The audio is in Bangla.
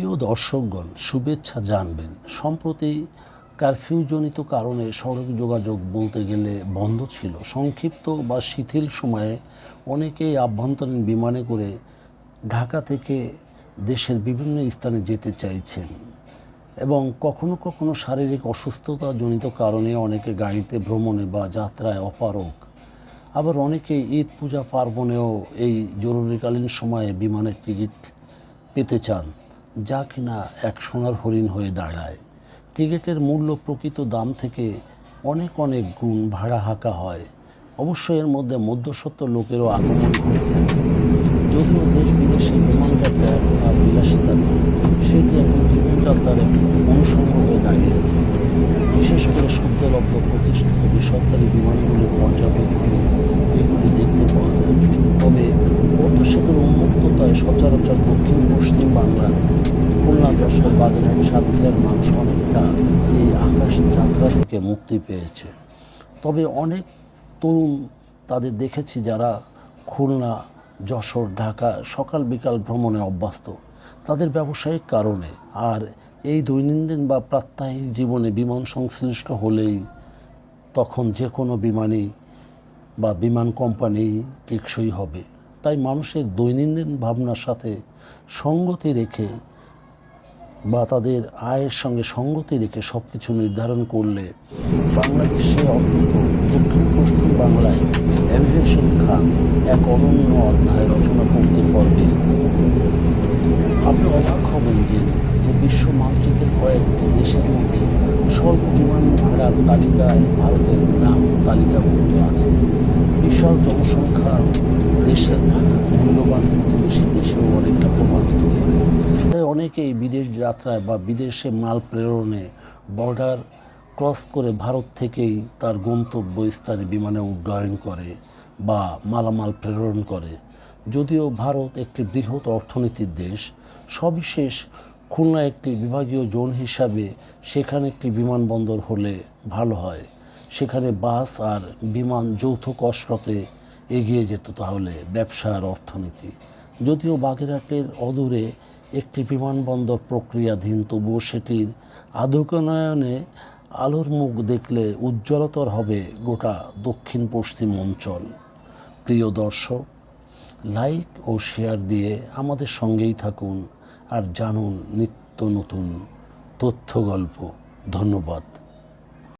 প্রিয় দর্শকগণ, শুভেচ্ছা জানবেন। সম্প্রতি কারফিউজনিত কারণে সড়ক যোগাযোগ বলতে গেলে বন্ধ ছিল। সংক্ষিপ্ত বা শিথিল সময়ে অনেকেই আভ্যন্তরীণ বিমানে করে ঢাকা থেকে দেশের বিভিন্ন স্থানে যেতে চাইছেন এবং কখনো কখনো শারীরিক অসুস্থতাজনিত কারণে অনেকে গাড়িতে ভ্রমণে বা যাত্রায় অপারক আবার অনেকে ঈদ, পূজা, পার্বণেও এই জরুরিকালীন সময়ে বিমানের টিকিট পেতে চান। যা কিনা এক সোনার হরিণ হয়ে দাঁড়ায়। টিকিটের মূল্য প্রকৃত দাম থেকে অনেক অনেক গুণ ভাড়া হাঁকা হয়। অবশ্য এর মধ্যে মধ্যসত্ত্ব লোকেরও আগমন যদিও দেশ বিদেশে বিমান যাত্রা আর বিলাসিতা সেটি এখন জীবনযাত্রার এক দক্ষিণ পশ্চিম বাংলার খুলনা যশোর বাগেরহাট সাতক্ষীরার মানুষ অনেকটা এই আকাশ যাত্রা থেকে মুক্তি পেয়েছে। তবে অনেক তরুণ তাদের দেখেছি যারা খুলনা, যশোর, ঢাকা সকাল বিকাল ভ্রমণে অভ্যস্ত। তাদের ব্যবসায়িক কারণে আর এই দৈনন্দিন বা প্রাত্যহিক জীবনে বিমান সংশ্লিষ্ট হলেই তখন যে কোনো বিমানই বা বিমান কোম্পানি টেকসই হবে। তাই মানুষের দৈনন্দিন ভাবনার সাথে সঙ্গতি রেখে বা তাদের আয়ের সঙ্গে সঙ্গতি রেখে সব কিছু নির্ধারণ করলে বাংলাদেশে অন্তত দক্ষিণ পশ্চিম বাংলায় অ্যাভিয়েশন খান এক অনন্য অধ্যায় রচনা করতে পারবে। আপনি অবাক হবেন যে যে বিশ্ব মানচিত্রের কয়েকটি দেশের মধ্যে স্বল্প বিমান ভাড়ার তালিকায় ভারতের নাম তালিকাভুক্ত আছে। বিশাল জনসংখ্যা দেশের মূল্যবান দেশেও অনেকটা প্রভাবিত করে অনেকেই বিদেশ যাত্রায় বা বিদেশে মাল প্রেরণে বর্ডার ক্রস করে ভারত থেকেই তার গন্তব্য স্থানে বিমানে উড্ডয়ন করে বা মালামাল প্রেরণ করে। যদিও ভারত একটি বৃহৎ অর্থনীতির দেশ সবিশেষ খুলনা একটি বিভাগীয় জোন হিসাবে সেখানে একটি বিমানবন্দর হলে ভালো হয়। সেখানে বাস আর বিমান যৌথ কসরতে এগিয়ে যেত তাহলে ব্যবসা আর অর্থনীতি। যদিও বাগেরহাটের অদূরে একটি বিমানবন্দর প্রক্রিয়াধীন, তবুও সেটির আধুকানয়নে আলোর মুখ দেখলে উজ্জ্বলতর হবে গোটা দক্ষিণ পশ্চিম অঞ্চল। প্রিয় দর্শক, লাইক ও শেয়ার দিয়ে আমাদের সঙ্গেই থাকুন আর জানুন নিত্য নতুন তথ্য গল্প ধন্যবাদ।